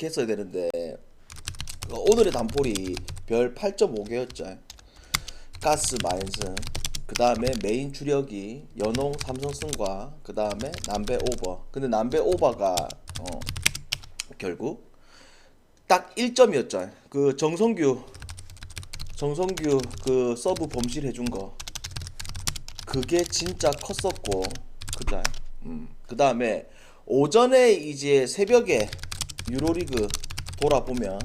이렇게 했어야 되는데 어, 오늘의 단폴이 별 8.5개였죠. 가스 마인슨 그 다음에 메인 주력이 연홍 삼성승과 그 다음에 남배 오버 근데 남배 오버가 어, 결국 딱 1점이었죠. 그 정성규 정성규 그 서브 범실 해준 거 그게 진짜 컸었고 그다 음. 그 다음에 오전에 이제 새벽에 유로리그 돌아보면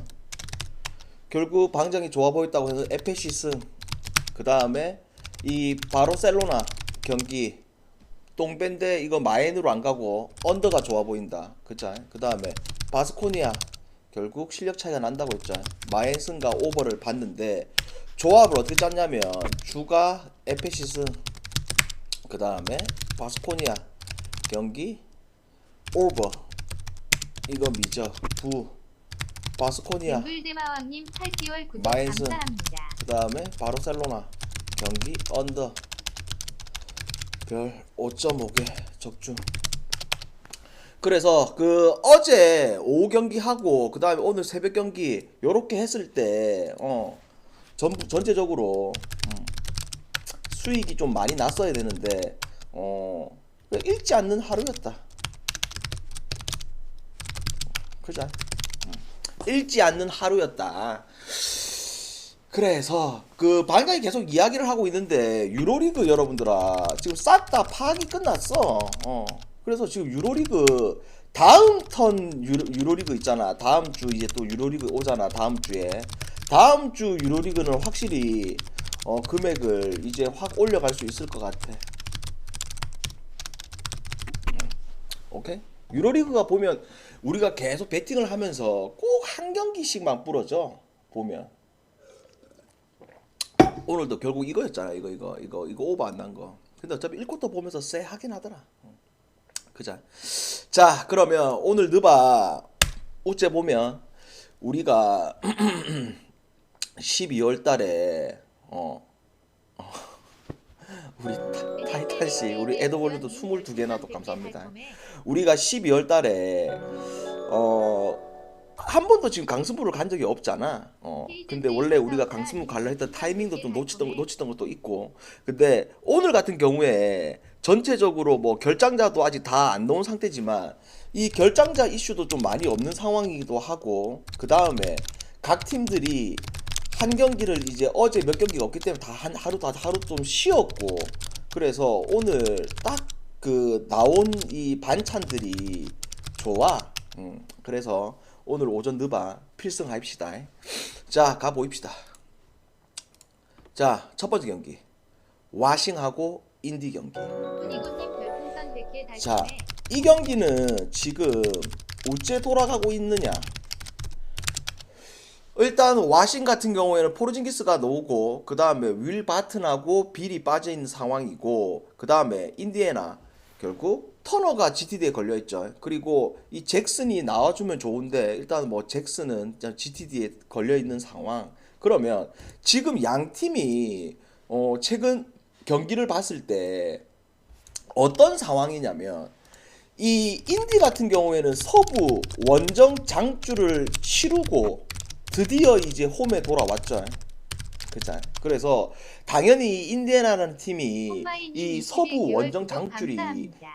결국 방장이 좋아 보였다고 해서 에페시 승그 다음에 이 바르셀로나 경기 똥밴데 이거 마엔으로 안 가고 언더가 좋아 보인다 그죠 그 다음에 바스코니아 결국 실력 차이가 난다고 했죠. 마엔 승과 오버를 봤는데 조합을 어떻게 짰냐면 주가 에페시 승그 다음에 바스코니아 경기 오버 이거 미적 부. 바스코니아. 빙글대마왕님 8개월 구독 마인슨. 감사합니다. 그 다음에 바르셀로나. 경기 언더. 별 5.5개 적중. 그래서 그 어제 오후 경기 하고 그 다음에 오늘 새벽 경기 요렇게 했을 때어 전부 전체적으로 음, 수익이 좀 많이 났어야 되는데 어 읽지 않는 하루였다 그죠 음, 읽지 않는 하루였다 그래서 그 방장이 계속 이야기를 하고 있는데 유로리그 여러분들아 지금 싹 다 파악이 끝났어. 어. 그래서 지금 유로리그 다음 턴 유로, 유로리그 있잖아. 다음 주 이제 또 유로리그 오잖아. 다음 주에 다음 주 유로리그는 확실히 어 금액을 이제 확 올려갈 수 있을 것 같아. 음, 오케이? 유로리그가 보면 우리가 계속 베팅을 하면서 꼭 한 경기씩만 부러져 보면. 오늘도 결국 이거였잖아 이거 이거 이거 이거 오버 안 난 거. 근데 어차피 1쿼터 보면서 쎄 하긴 하더라. 어. 그자. 자 그러면 오늘 느바 우째 보면 우리가 12월 달에 어, 어 우리 타, 타이탄 씨 우리 에드월드도 22개나 또 감사합니다. 우리가 12월 달에 어 한 번도 지금 강승부를 간 적이 없잖아. 어. 근데 원래 우리가 강승부 갈라 했던 타이밍도 좀 놓치던 놓치던 것도 있고. 근데 오늘 같은 경우에 전체적으로 뭐 결장자도 아직 다 안 나온 상태지만 이 결장자 이슈도 좀 많이 없는 상황이기도 하고 그 다음에 각 팀들이 한 경기를 이제 어제 몇 경기가 없기 때문에 다 한 하루 다 하루 좀 쉬었고 그래서 오늘 딱 그 나온 이 반찬들이 좋아. 음, 그래서 오늘 오전 느바 필승합시다. 자, 가 보입시다. 자, 첫 번째 경기. 와싱하고 인디 경기. 훈이고님 별풍선 100개 자, 이 경기는 지금 어째 돌아가고 있느냐? 일단 와싱 같은 경우에는 포르징기스가 나오고 그 다음에 윌 바튼하고 빌이 있는 상황이고 그 다음에 인디애나 결국 터너가 GTD에 걸려 있죠. 그리고 이 잭슨이 나와주면 좋은데 일단 뭐 잭슨은 GTD에 걸려 있는 상황. 그러면 지금 양 팀이 어 최근 경기를 봤을 때 어떤 상황이냐면 이 인디 같은 경우에는 서부 원정 장주를 치르고 드디어 이제 홈에 돌아왔죠. 그죠? 그래서 당연히 인디애나라는 팀이 이22 서부 원정 장줄이.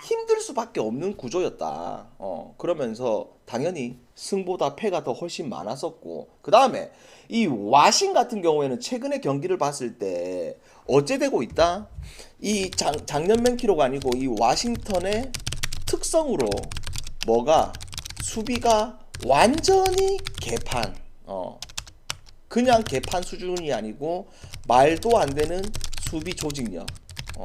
힘들 수밖에 없는 구조였다. 어, 그러면서 당연히 승보다 패가 더 훨씬 많았었고 그 다음에 이 와싱 같은 경우에는 최근에 경기를 봤을 때 어째 되고 있다? 이 장, 작년 맨키로가 아니고 이 와싱턴의 특성으로 뭐가 수비가 완전히 개판 어 그냥 개판 수준이 아니고 말도 안 되는 수비 조직력 어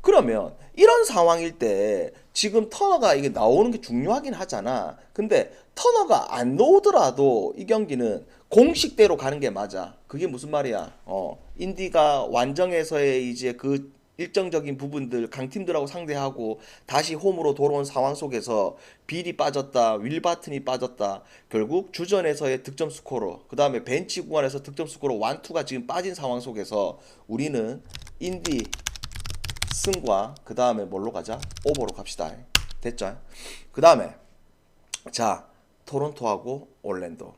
그러면 이런 상황일 때 지금 터너가 이게 나오는 게 중요하긴 하잖아. 근데 터너가 안 나오더라도 이 경기는 공식대로 가는 게 맞아. 그게 무슨 말이야? 어, 인디가 완정에서의 이제 그 일정적인 부분들 강팀들하고 상대하고 다시 홈으로 돌아온 상황 속에서 빌이 빠졌다, 윌 바튼이 빠졌다. 결국 주전에서의 득점 스코어, 그 다음에 벤치 구간에서 득점 스코어 완투가 지금 빠진 상황 속에서 우리는 인디 승과 그 다음에 뭘로 가자? 오버로 갑시다. 됐죠? 그 다음에 자 토론토하고 올랜도.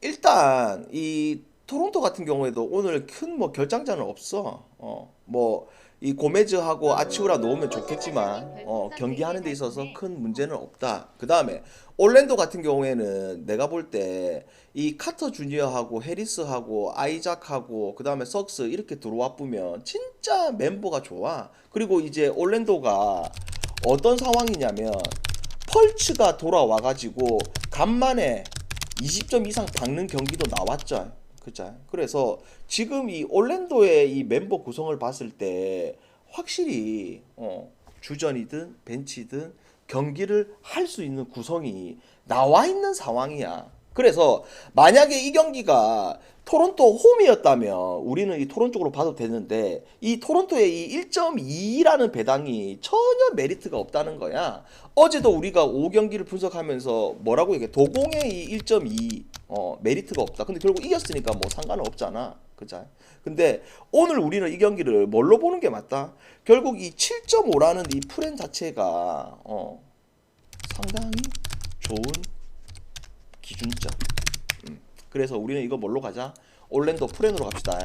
일단 이 토론토 같은 경우에도 오늘 큰 뭐 결장자는 없어. 어, 뭐 이 고메즈하고 아치우라 놓으면 좋겠지만 어, 경기하는 데 있어서 큰 문제는 없다. 그 다음에 올랜도 같은 경우에는 내가 볼 때 이 카터 주니어하고 해리스하고 아이작하고 그 다음에 석스 이렇게 들어와 보면 진짜 멤버가 좋아. 그리고 이제 올랜도가 어떤 상황이냐면 펄츠가 돌아와가지고 간만에 20점 이상 박는 경기도 나왔죠. 그죠? 그래서 지금 이 올랜도의 이 멤버 구성을 봤을 때 확실히 어, 주전이든 벤치든 경기를 할 수 있는 구성이 나와 있는 상황이야. 그래서 만약에 이 경기가 토론토 홈이었다면 우리는 이 토론토로 봐도 되는데 이 토론토의 이 1.2라는 배당이 전혀 메리트가 없다는 거야. 어제도 우리가 5경기를 분석하면서 뭐라고 얘기해? 도공의 이 1.2 어, 메리트가 없다. 근데 결국 이겼으니까 뭐 상관은 없잖아. 그죠? 근데 오늘 우리는 이 경기를 뭘로 보는 게 맞다? 결국 이 7.5라는 이 프렌 자체가 어, 상당히 좋은 기준점. 음. 그래서 우리는 이거 뭘로 가자? 올랜도 프렌으로 갑시다.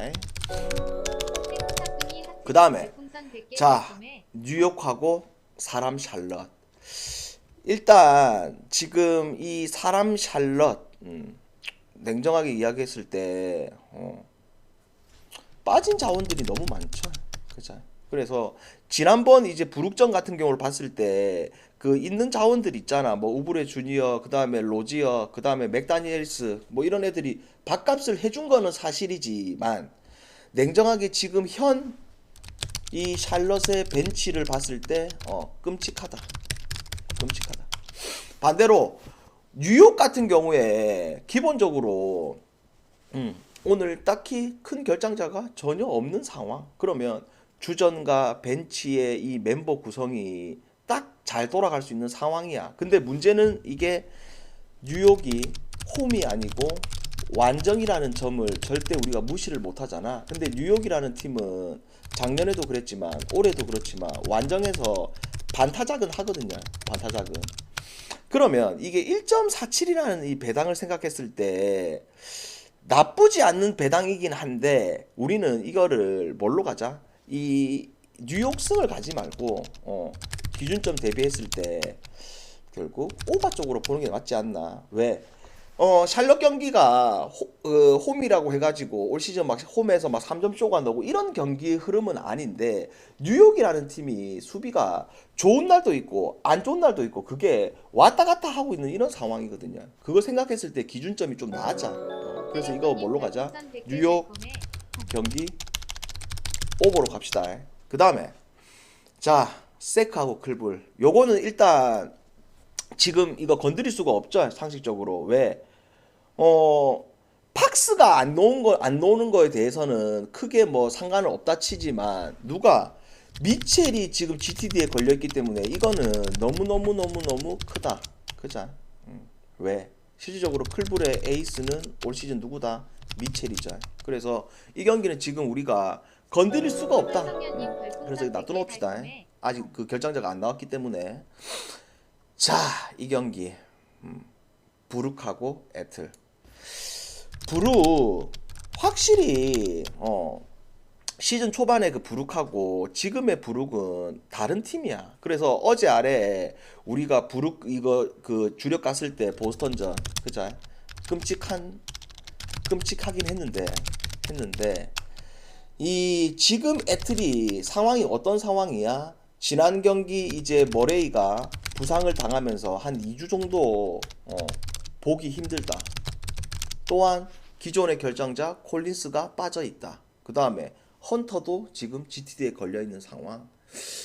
그 다음에 자 뉴욕하고 사람 샬럿. 일단 지금 이 사람 샬럿 음, 냉정하게 이야기했을 때 어, 빠진 자원들이 너무 많죠. 그죠? 그래서 지난번 이제 부룩전 같은 경우를 봤을 때 그 있는 자원들 있잖아. 뭐 우브레 주니어, 그 다음에 로지어, 그 다음에 맥다니엘스 뭐 이런 애들이 밥값을 해준 거는 사실이지만 냉정하게 지금 현 이 샬럿의 벤치를 봤을 때 어, 끔찍하다. 끔찍하다. 반대로 뉴욕 같은 경우에 기본적으로 음, 오늘 딱히 큰 결장자가 전혀 없는 상황. 그러면 주전과 벤치의 이 멤버 구성이 딱 잘 돌아갈 수 있는 상황이야. 근데 문제는 이게 뉴욕이 홈이 아니고 완정이라는 점을 절대 우리가 무시를 못 하잖아. 근데 뉴욕이라는 팀은 작년에도 그랬지만 올해도 그렇지만 완정에서 반타작은 하거든요. 반타작은. 그러면 이게 1.47이라는 이 배당을 생각했을 때 나쁘지 않는 배당이긴 한데 우리는 이거를 뭘로 가자? 이 뉴욕승을 가지 말고 어, 기준점 대비했을 때 결국 오바 쪽으로 보는 게 맞지 않나? 왜? 어 샬럿 경기가 호, 어, 홈이라고 해가지고 올 시즌 막 홈에서 막 3점 쇼가 나고 이런 경기의 흐름은 아닌데 뉴욕이라는 팀이 수비가 좋은 날도 있고 안 좋은 날도 있고 그게 왔다 갔다 하고 있는 이런 상황이거든요. 그걸 생각했을 때 기준점이 좀 낮아. 어, 그래서 이거 뭘로 가자? 뉴욕 경기 오버로 갑시다. 그 다음에 자 세크하고 클불 요거는 일단 지금 이거 건드릴 수가 없죠 상식적으로 왜? 어 팍스가 안 놓은 거안 놓는 거에 대해서는 크게 뭐 상관은 없다 치지만 누가 미첼이 지금 GTD에 걸려 있기 때문에 이거는 너무 너무 너무 너무 크다. 그자? 음. 왜? 실질적으로 클불의 에이스는 올 시즌 누구다? 미첼이죠. 그래서 이 경기는 지금 우리가 건드릴 수가 없다. 그래서 이거 놔둬놓읍시다. 아직 그 결정자가 안 나왔기 때문에 자 이 경기 음, 부룩하고 애틀 부룩 확실히 어 시즌 초반에 그 부룩하고 지금의 부룩은 다른 팀이야. 그래서 어제 아래 우리가 부룩 이거 그 주력 갔을 때 보스턴전 그죠? 끔찍한 끔찍하긴 했는데 했는데 이 지금 애틀이 상황이 어떤 상황이야? 지난 경기 이제 머레이가 부상을 당하면서 한 2주 정도 어, 보기 힘들다. 또한 기존의 결정자 콜린스가 빠져 있다. 그 다음에 헌터도 지금 GTD에 걸려 있는 상황.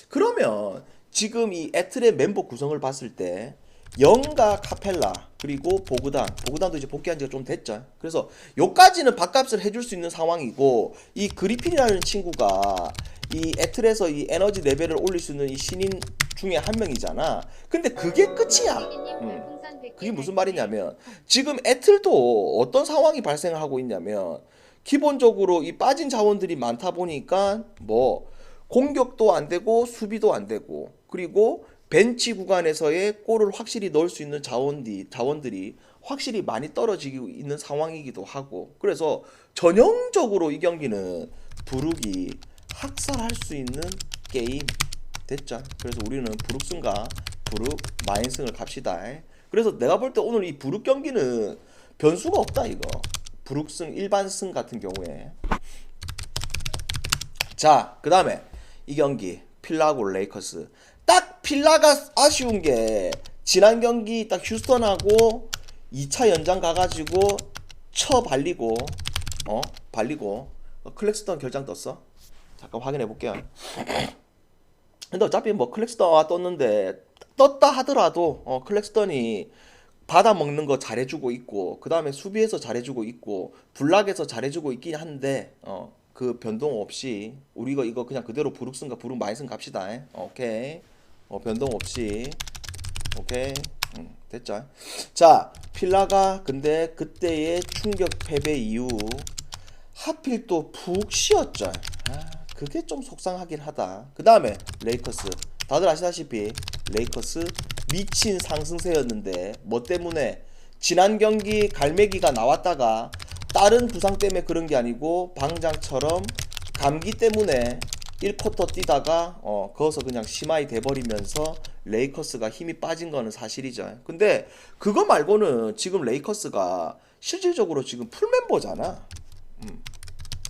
그러면 지금 이 애틀의 멤버 구성을 봤을 때 영과 카펠라 그리고 보그단 보그단도 이제 복귀한 지가 좀 됐죠. 그래서 요까지는 밥값을 해줄 수 있는 상황이고 이 그리핀이라는 친구가 이 애틀에서 이 에너지 레벨을 올릴 수 있는 이 신인 중에 한 명이잖아. 근데 그게 끝이야. 음. 그게 무슨 말이냐면 지금 애틀도 어떤 상황이 발생을 하고 있냐면 기본적으로 이 빠진 자원들이 많다 보니까 뭐 공격도 안 되고 수비도 안 되고 그리고 벤치 구간에서의 골을 확실히 넣을 수 있는 자원디, 자원들이 확실히 많이 떨어지고 있는 상황이기도 하고 그래서 전형적으로 이 경기는 부룩이 학살할 수 있는 게임 됐죠. 그래서 우리는 부룩승과 부룩 마인승을 갑시다. 그래서 내가 볼 때 오늘 이 부룩 경기는 변수가 없다 이거. 부룩승 일반승 같은 경우에 자, 그 다음에 이 경기 필라고 레이커스. 딱 필라가 아쉬운 게 지난 경기 딱 휴스턴하고 2차 연장 가가지고 쳐 발리고 어 발리고 어, 클렉스턴 결장 떴어. 잠깐 확인해 볼게요. 근데 어차피 뭐 클렉스턴 떴는데 떴다 하더라도 어 클렉스턴이 받아 먹는 거 잘해주고 있고 그 다음에 수비에서 잘해주고 있고 블락에서 잘해주고 있긴 한데 어 그 변동 없이 우리가 이거 그냥 그대로 부룩슨가 부룩 마이슨 갑시다. 에. 오케이. 어 변동 없이. 오케이. 음, 됐죠. 자 필라가 근데 그때의 충격 패배 이후 하필 또 푹 쉬었죠. 아 그게 좀 속상하긴 하다 그 다음에 레이커스 다들 아시다시피 레이커스 미친 상승세였는데 뭐 때문에 지난 경기 갈매기가 나왔다가 다른 부상 때문에 그런 게 아니고 방장처럼 감기 때문에 1쿼터 뛰다가 어 거기서 그냥 심하이 돼버리면서 레이커스가 힘이 빠진 거는 사실이죠. 근데 그거 말고는 지금 레이커스가 실질적으로 지금 풀 멤버잖아. 음.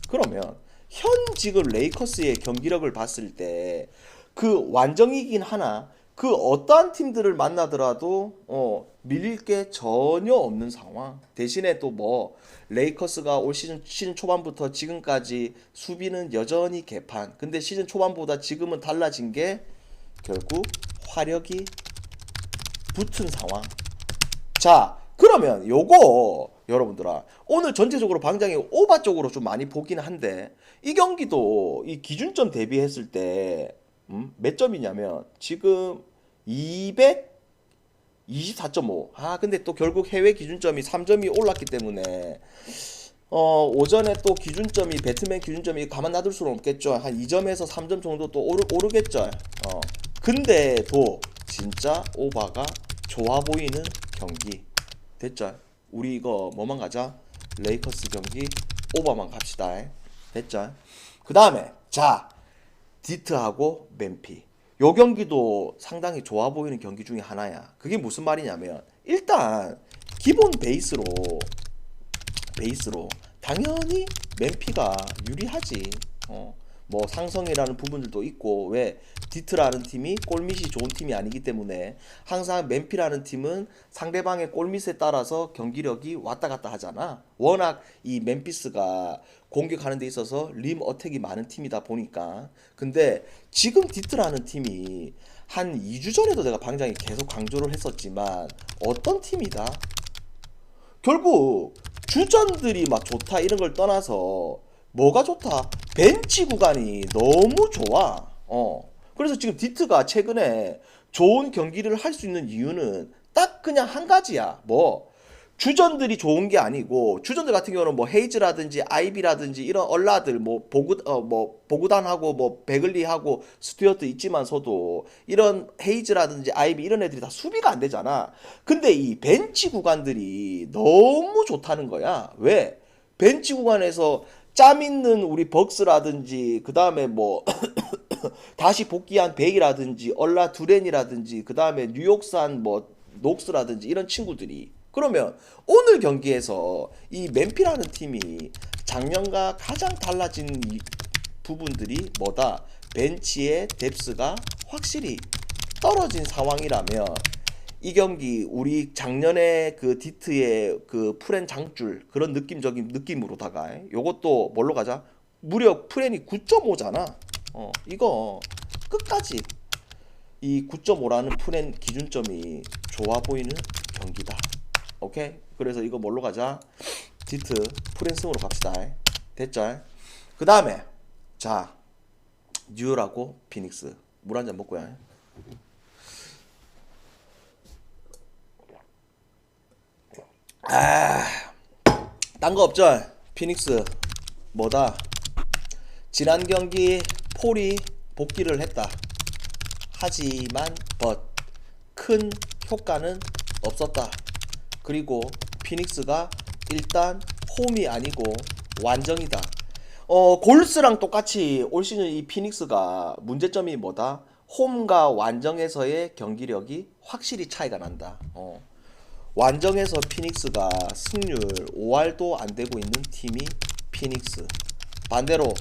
그러면 현 지금 레이커스의 경기력을 봤을 때 그 완정이긴 하나 그 어떠한 팀들을 만나더라도 어 밀릴 게 전혀 없는 상황. 대신에 또 뭐 레이커스가 올 시즌 시즌 초반부터 지금까지 수비는 여전히 개판. 근데 시즌 초반보다 지금은 달라진 게 결국 화력이 붙은 상황. 자, 그러면 요거 여러분들아 오늘 전체적으로 방장이 오바 쪽으로 좀 많이 보긴 한데 이 경기도 이 기준점 대비했을 때 음, 몇 점이냐면 지금 224.5. 아, 근데 또 결국 해외 기준점이 3점이 올랐기 때문에 어, 오전에 또 기준점이 배트맨 기준점이 가만 놔둘 수는 없겠죠. 한 2점에서 3점 정도 또 오르, 오르겠죠. 어. 근데도 진짜 오바가 좋아 보이는 경기. 됐죠? 우리 이거 뭐만 가자? 레이커스 경기 오바만 갑시다. 됐죠? 그 다음에 자 디트하고 맨피. 요 경기도 상당히 좋아 보이는 경기 중에 하나야. 그게 무슨 말이냐면 일단 기본 베이스로 베이스로 당연히 맨피가 유리하지. 어. 뭐 상성이라는 부분들도 있고 왜 디트라는 팀이 골밑이 좋은 팀이 아니기 때문에 항상 맨피라는 팀은 상대방의 골밑에 따라서 경기력이 왔다 갔다 하잖아. 워낙 이 맨피스가 공격하는 데 있어서 림 어택이 많은 팀이다 보니까 근데 지금 디트라는 팀이 한 2주 전에도 내가 방장이 계속 강조를 했었지만 어떤 팀이다? 결국 주전들이 막 좋다 이런 걸 떠나서 뭐가 좋다? 벤치 구간이 너무 좋아. 어. 그래서 지금 디트가 최근에 좋은 경기를 할 수 있는 이유는 딱 그냥 한 가지야. 뭐 주전들이 좋은 게 아니고 주전들 같은 경우는 뭐 헤이즈라든지 아이비라든지 이런 얼라들 뭐 보구 어뭐 보구단하고 뭐 베글리하고 스튜어트 있지만서도 이런 헤이즈라든지 아이비 이런 애들이 다 수비가 안 되잖아. 근데 이 벤치 구간들이 너무 좋다는 거야. 왜? 벤치 구간에서 짬 있는 우리 벅스라든지 그 다음에 뭐 다시 복귀한 베이라든지 얼라 두렌이라든지 그 다음에 뉴욕산 뭐 녹스라든지 이런 친구들이 그러면 오늘 경기에서 이 맨피라는 팀이 작년과 가장 달라진 이 부분들이 뭐다? 벤치의 뎁스가 확실히 떨어진 상황이라면 이 경기 우리 작년에 그 디트의 그 프렌 장줄 그런 느낌적인 느낌으로다가 요것도 뭘로 가자? 무려 프렌이 9.5잖아. 어 이거 끝까지 이 9.5라는 프렌 기준점이 좋아 보이는 경기다. 오케이? 그래서 이거 뭘로 가자? 디트 프렌승으로 갑시다 됐죠 그 다음에 자 뉴라고 피닉스 물 한 잔 먹고야 딴 거 없죠? 피닉스 뭐다? 지난 경기 폴이 복귀를 했다. 하지만 벗 큰 효과는 없었다. 그리고 피닉스가 일단 홈이 아니고 완정이다. 어 골스랑 똑같이 올 시즌 이 피닉스가 문제점이 뭐다? 홈과 완정에서의 경기력이 확실히 차이가 난다. 어. 완정에서 피닉스가 승률 5할도 안 되고 있는 팀이 피닉스. 반대로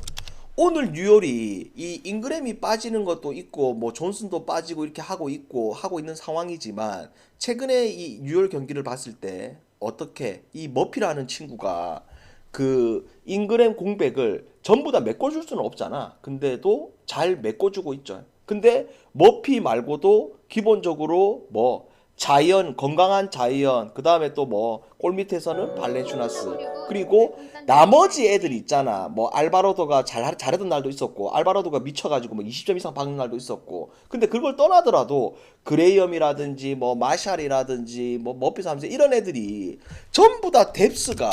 오늘 뉴욕이 이 잉그램이 빠지는 것도 있고 뭐 존슨도 빠지고 이렇게 하고 있고 하고 있는 상황이지만 최근에 이 뉴욕 경기를 봤을 때 어떻게 이 머피라는 친구가 그 잉그램 공백을 전부 다 메꿔줄 수는 없잖아. 근데도 잘 메꿔주고 있죠. 근데 머피 말고도 기본적으로 뭐 자이언 건강한 자이언 그 다음에 또 뭐 골밑에서는 발렌슈나스. 그리고 나머지 애들이 있잖아. 뭐 알바로도가 잘 잘하던 날도 있었고 알바로도가 미쳐가지고 뭐 20점 이상 박는 날도 있었고. 근데 그걸 떠나더라도 그레이엄이라든지 뭐 마샬이라든지 뭐 머피 삼세 이런 애들이 전부 다 뎁스가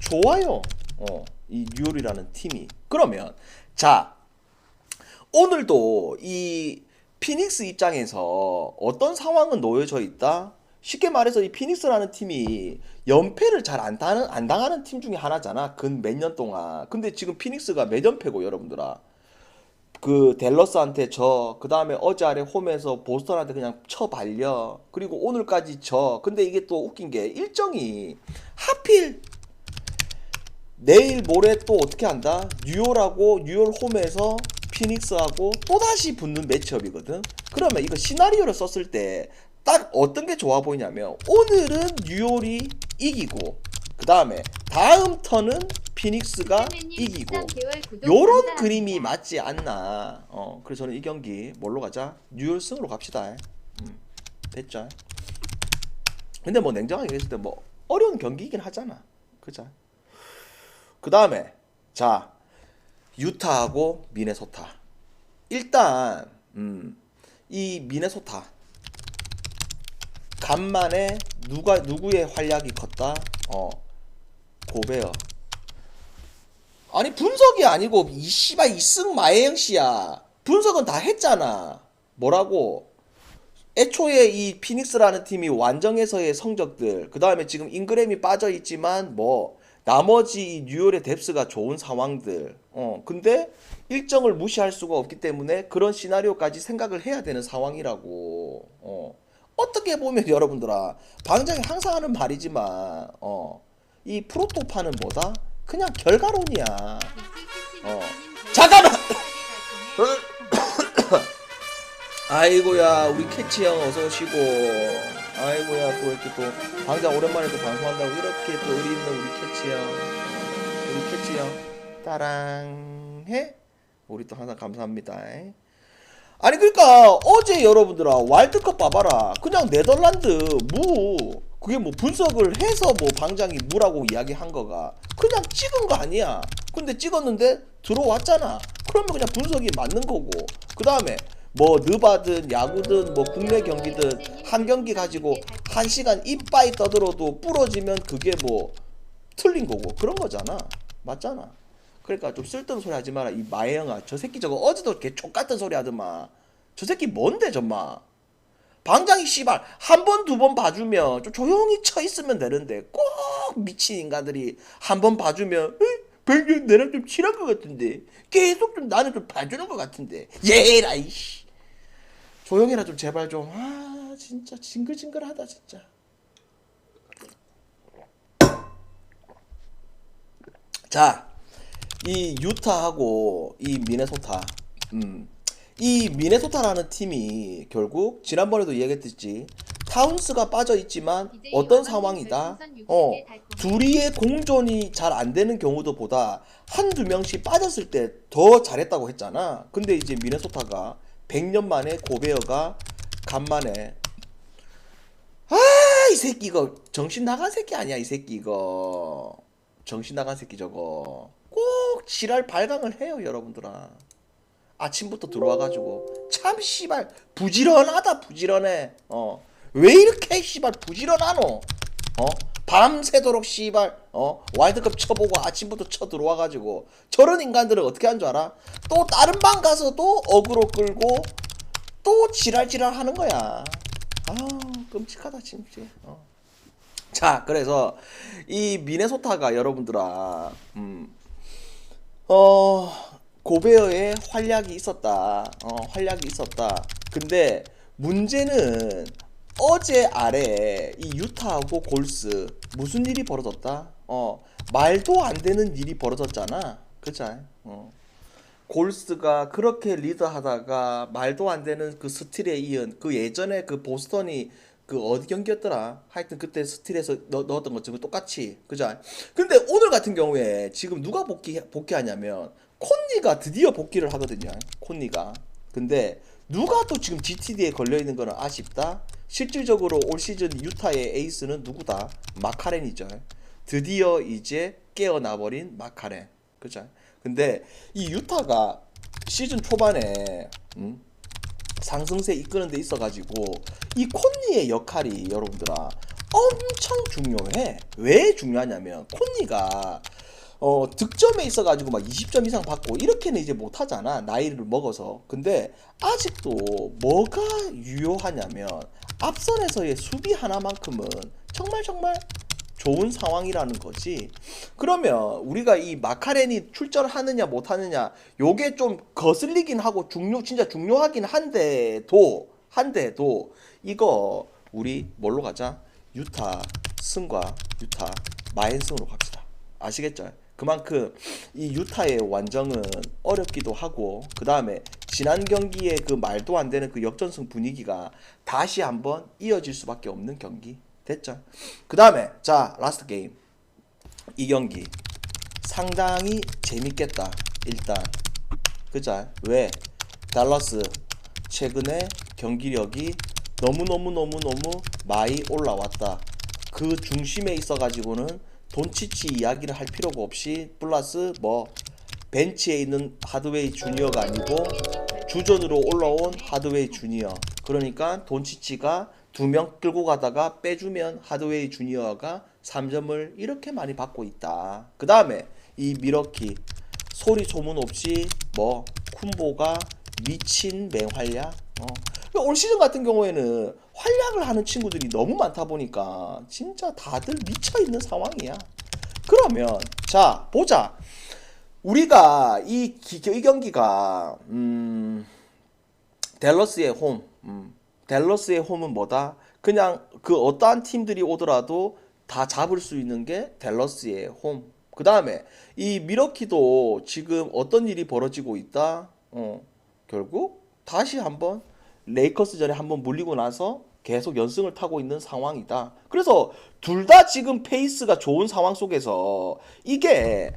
좋아요. 어이 뉴올이라는 팀이. 그러면 자 오늘도 이 피닉스 입장에서 어떤 상황은 놓여져 있다? 쉽게 말해서 이 피닉스라는 팀이 연패를 잘 안 당하는, 팀 중에 하나잖아. 근 몇 년 동안. 근데 지금 피닉스가 몇 연패고 여러분들아. 그 델러스한테 져. 그 다음에 어제 아래 홈에서 보스턴한테 그냥 쳐 발려. 그리고 오늘까지 져. 근데 이게 또 웃긴 게 일정이 하필 내일 모레 또 어떻게 한다? 뉴욕하고 뉴욕 홈에서 피닉스하고 또다시 붙는 매치업이거든. 그러면 이거 시나리오를 썼을 때 딱 어떤 게 좋아 보이냐면 오늘은 뉴욕이 이기고 그 다음에 다음 턴은 피닉스가 이기고 요런 그림이 맞지 않나. 어, 그래서 저는 이 경기 뭘로 가자? 뉴욕 승으로 갑시다. 음, 됐죠? 근데 뭐 냉정하게 얘기했을 때 뭐 어려운 경기이긴 하잖아. 그죠? 그 다음에 자 유타하고 미네소타. 일단 음, 이 미네소타 간만에 누가 누구의 활약이 컸다? 어 고베어. 아니 분석이 아니고 이 씨발 이승 마혜영 씨야. 분석은 다 했잖아. 뭐라고? 애초에 이 피닉스라는 팀이 완정에서의 성적들, 그 다음에 지금 잉그램이 빠져 있지만 뭐 나머지 이 뉴욕의 뎁스가 좋은 상황들. 어 근데 일정을 무시할 수가 없기 때문에 그런 시나리오까지 생각을 해야 되는 상황이라고. 어 어떻게 보면 여러분들아 방장이 항상 하는 말이지만 어이 프로토파는 뭐다? 그냥 결과론이야. 어. 잠깐만! 아이고야 우리 캐치 형 어서 오시고 아이고야 또 이렇게 또 방장 오랜만에 또 방송한다고 이렇게 또 의리 있는 우리 캐치 형. 우리 캐치 형. 따랑 해. 우리 또 항상 감사합니다. 아니 그러니까 어제 여러분들아 월드컵 봐봐라. 그냥 네덜란드 무 그게 뭐 분석을 해서 뭐 방장이 무라고 이야기한 거가 그냥 찍은 거 아니야. 근데 찍었는데 들어왔잖아. 그러면 그냥 분석이 맞는 거고. 그 다음에 뭐 느바든 야구든 뭐 국내 경기든 한 경기 가지고 한 시간 이빠이 떠들어도 부러지면 그게 뭐 틀린 거고. 그런 거잖아. 맞잖아. 그러니까 좀 쓸데없는 소리 하지 마라. 이 마혜영아. 저 새끼 저거 어제도 개 족같은 소리 하더만. 저 새끼 뭔데 정말. 방장이 씨발 한 번 두 번 봐주면 좀 조용히 쳐 있으면 되는데 꼭 미친 인간들이 한 번 봐주면 방장 나랑 좀 친한 것 같은데. 계속 좀 나는 좀 봐주는 것 같은데. 예라 이씨 조용해라 좀 제발 좀. 아 진짜 징글징글하다 진짜. 자 이 유타하고 이 미네소타 음. 이 미네소타라는 팀이 결국 지난번에도 이야기했듯이 타운스가 빠져 있지만 어떤 상황이다? 어 둘이의 공존이 잘 안 되는 경우도 보다 한두 명씩 빠졌을 때 더 잘했다고 했잖아. 근데 이제 미네소타가 100년 만에 고베어가 간만에 아 이 새끼 이거 정신 나간 새끼 아니야 이 새끼 이거. 정신 나간 새끼 저거. 꼭 지랄 발광을 해요 여러분들아. 아침부터 들어와가지고. 참 씨발 부지런하다 부지런해. 어. 왜 이렇게 씨발 부지런하노? 어 밤새도록 씨발 어 월드컵 쳐보고 아침부터 쳐 들어와가지고 저런 인간들은 어떻게 한 줄 알아 또 다른 방 가서 또 어그로 끌고 또 지랄지랄 하는 거야 아 끔찍하다 진짜. 어. 자 그래서 이 미네소타가 여러분들아 음, 어 고베어에 활약이 있었다. 어 활약이 있었다. 근데 문제는 어제 아래 이 유타하고 골스 무슨 일이 벌어졌다? 어 말도 안 되는 일이 벌어졌잖아. 그죠? 어. 골스가 그렇게 리드하다가 말도 안 되는 그 스틸에 이은 그 예전에 그 보스턴이 그 어디 경기였더라? 하여튼 그때 스틸에서 넣, 넣었던 것처럼 똑같이 그죠? 근데 오늘 같은 경우에 지금 누가 복귀 복귀하냐면 콘니가 드디어 복귀를 하거든요. 콘니가. 근데 누가 또 지금 GTD에 걸려 있는 거는 아쉽다. 실질적으로 올 시즌 유타의 에이스는 누구다? 마카렌이죠. 드디어 이제 깨어나 버린 마카렌. 그죠? 근데 이 유타가 시즌 초반에 음? 상승세 이끄는 데 있어가지고 이 콘니의 역할이 여러분들아 엄청 중요해. 왜 중요하냐면 콘니가 어 득점에 있어가지고 막 20점 이상 받고 이렇게는 이제 못하잖아 나이를 먹어서 근데 아직도 뭐가 유효하냐면 앞선에서의 수비 하나만큼은 정말 정말 좋은 상황이라는 거지. 그러면 우리가 이 마카렌이 출전하느냐 못하느냐 요게 좀 거슬리긴 하고 중요 진짜 중요하긴 한데도 한데도 이거 우리 뭘로 가자? 유타 승과 유타 마인승으로 갑시다. 아시겠죠? 그만큼 이 유타의 완정은 어렵기도 하고 그 다음에 지난 경기의 그 말도 안 되는 그 역전승 분위기가 다시 한번 이어질 수밖에 없는 경기 됐죠? 그 다음에 자 라스트 게임. 이 경기. 상당히 재밌겠다 일단. 그자 왜? 달러스 최근에 경기력이 너무 너무 너무 너무 많이 올라왔다. 그 중심에 있어 가지고는 돈치치 이야기를 할 필요가 없이 플러스 뭐 벤치에 있는 하드웨이 주니어가 아니고 주전으로 올라온 하드웨이 주니어. 그러니까 돈치치가 두 명 끌고 가다가 빼주면 하드웨이 주니어가 3점을 이렇게 많이 받고 있다. 그 다음에 이 미러키 소리 소문 없이 뭐 쿤보가 미친 맹활약. 어. 올 시즌 같은 경우에는 활약을 하는 친구들이 너무 많다 보니까 진짜 다들 미쳐 있는 상황이야. 그러면 자 보자. 우리가 이, 기- 이 경기가 음, 댈러스의 홈. 음, 댈러스의 홈은 뭐다? 그냥 그 어떠한 팀들이 오더라도 다 잡을 수 있는 게 댈러스의 홈. 그 다음에 이 미러키도 지금 어떤 일이 벌어지고 있다? 어, 결국 다시 한번 레이커스 전에 한번 물리고 나서 계속 연승을 타고 있는 상황이다. 그래서 둘 다 지금 페이스가 좋은 상황 속에서 이게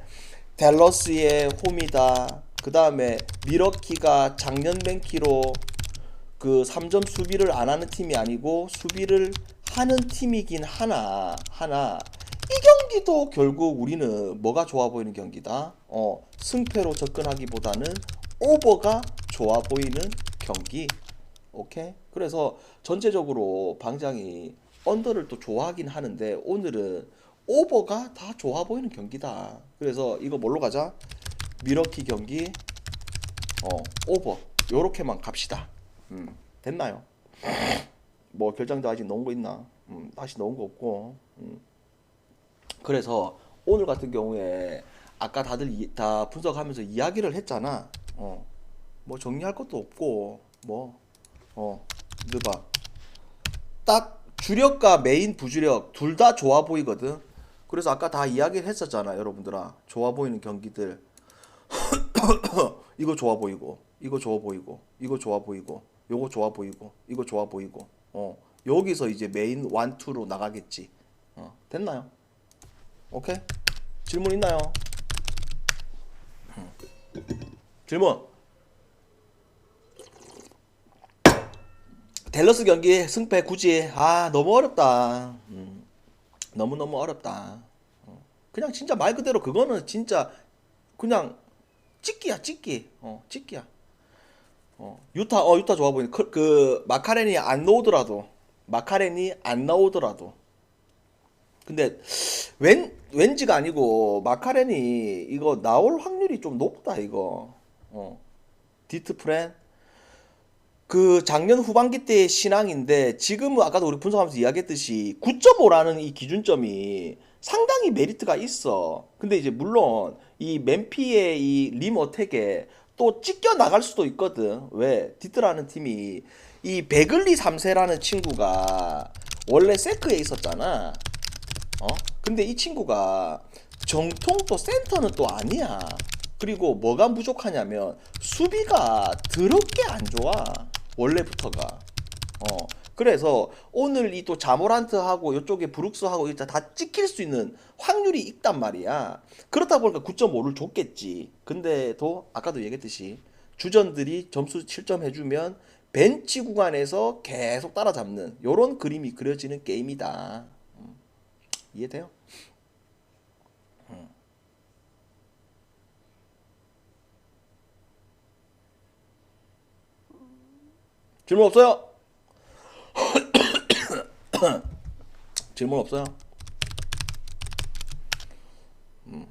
댈러스의 홈이다. 그 다음에 미러키가 작년 뱅키로 그 3점 수비를 안 하는 팀이 아니고 수비를 하는 팀이긴 하나 하나 이 경기도 결국 우리는 뭐가 좋아 보이는 경기다. 어 승패로 접근하기보다는 오버가 좋아 보이는 경기. 오케이. 그래서 전체적으로 방장이 언더를 또 좋아하긴 하는데 오늘은 오버가 다 좋아 보이는 경기다. 그래서 이거 뭘로 가자? 미러키 경기 어 오버 요렇게만 갑시다. 음 됐나요? 뭐 결정도 아직 넣은 거 있나? 음 다시 넣은 거 없고. 음. 그래서 오늘 같은 경우에 아까 다들 이- 다 분석하면서 이야기를 했잖아. 어. 뭐 정리할 것도 없고 뭐 어. 봐. 딱 주력과 메인 부주력 둘 다 좋아 보이거든. 그래서 아까 다 이야기를 했었잖아, 여러분들아. 좋아 보이는 경기들. 이거 좋아 보이고, 이거 좋아 보이고, 이거 좋아 보이고, 요거 좋아 보이고, 이거 좋아 보이고. 어. 여기서 이제 메인 원, 투로 나가겠지. 어. 됐나요? 오케이? 질문 있나요? 음. 질문. 댈러스 경기 승패 굳이 아 너무 어렵다. 음, 너무 너무 어렵다. 어, 그냥 진짜 말 그대로 그거는 진짜 그냥 찍기야 찍기. 어 찍기야. 어 유타 어 유타 좋아 보이네. 그, 그 마카렌이 안 나오더라도 마카렌이 안 나오더라도 근데 왠 왠지가 아니고 마카렌이 이거 나올 확률이 좀 높다 이거. 어 디트 프렌 그 작년 후반기 때의 신앙인데 지금은 아까도 우리 분석하면서 이야기했듯이 9.5라는 이 기준점이 상당히 메리트가 있어. 근데 이제 물론 이 맨피의 이 림 어택에 또 찢겨 나갈 수도 있거든. 왜? 디트라는 팀이 이 베글리 3세라는 친구가 원래 세크에 있었잖아. 어? 근데 이 친구가 정통 또 센터는 또 아니야. 그리고 뭐가 부족하냐면 수비가 더럽게 안 좋아. 원래부터가. 어. 그래서 오늘 이 또 자모란트하고 이쪽에 브룩스하고 일단 다 찍힐 수 있는 확률이 있단 말이야. 그렇다 보니까 9.5를 줬겠지. 근데도 아까도 얘기했듯이 주전들이 점수 7점 해주면 벤치 구간에서 계속 따라잡는 요런 그림이 그려지는 게임이다. 음. 이해돼요? 음. 질문 없어요? 질문 없어요? 음.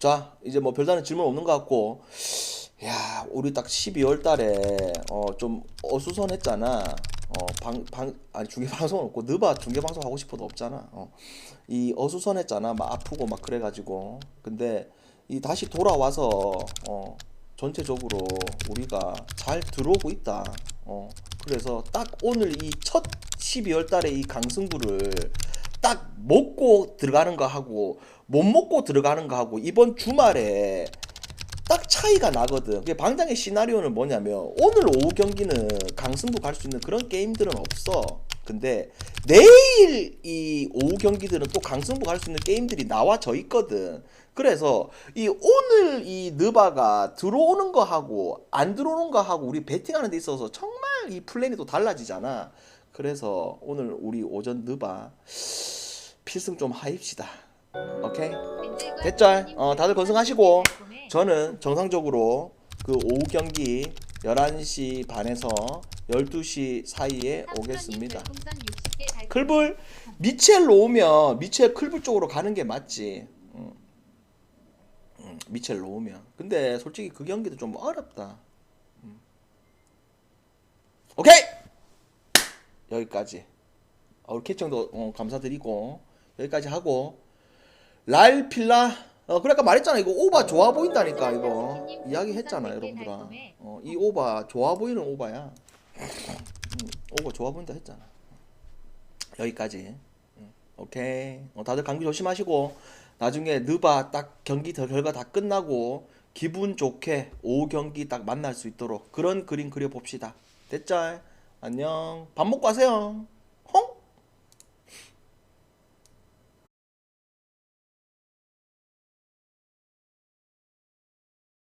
자, 이제 뭐 별다른 질문 없는 것 같고, 야, 우리 딱 12월 달에, 어, 좀 어수선했잖아. 어, 방, 방, 아니, 중계 방송은 없고, 느바 중계 방송 하고 싶어도 없잖아. 어, 이 어수선했잖아. 막 아프고 막 그래가지고. 근데, 이 다시 돌아와서, 어, 전체적으로 우리가 잘 들어오고 있다. 어, 그래서 딱 오늘 이 첫 12월 달에 이 강승부를 딱 먹고 들어가는 거 하고 못 먹고 들어가는 거 하고 이번 주말에 딱 차이가 나거든. 방장의 시나리오는 뭐냐면 오늘 오후 경기는 강승부 갈수 있는 그런 게임들은 없어. 근데 내일 이 오후 경기들은 또 강승부 갈수 있는 게임들이 나와져 있거든. 그래서 이 오늘 이 느바가 들어오는 거 하고 안 들어오는 거 하고 우리 베팅하는 데 있어서 정말 이 플랜이 또 달라지잖아. 그래서 오늘 우리 오전 느바 필승 좀 하입시다. 오케이? 됐죠? 어, 다들 건승하시고 저는 정상적으로 그 오후 경기 11시 반에서 12시 사이에 오겠습니다. 클불 미첼로 오면 미첼 클불 쪽으로 가는 게 맞지. 응. 응, 미첼로 오면. 근데 솔직히 그 경기도 좀 어렵다. 응. 오케이 여기까지. 어, 우리 캐청도 어, 감사드리고 여기까지 하고 랄 필라 어 그래 아까 말했잖아. 이거 오바 좋아 보인다니까 이거. 이야기했잖아 여러분들아. 어, 이 오바 좋아 보이는 오바야. 음, 오바 좋아 보인다 했잖아. 여기까지. 음, 오케이. 어, 다들 감기 조심하시고 나중에 느바 딱 경기 더 결과 다 끝나고 기분 좋게 오후 경기 딱 만날 수 있도록 그런 그림 그려 봅시다. 됐죠? 안녕. 밥 먹고 하세요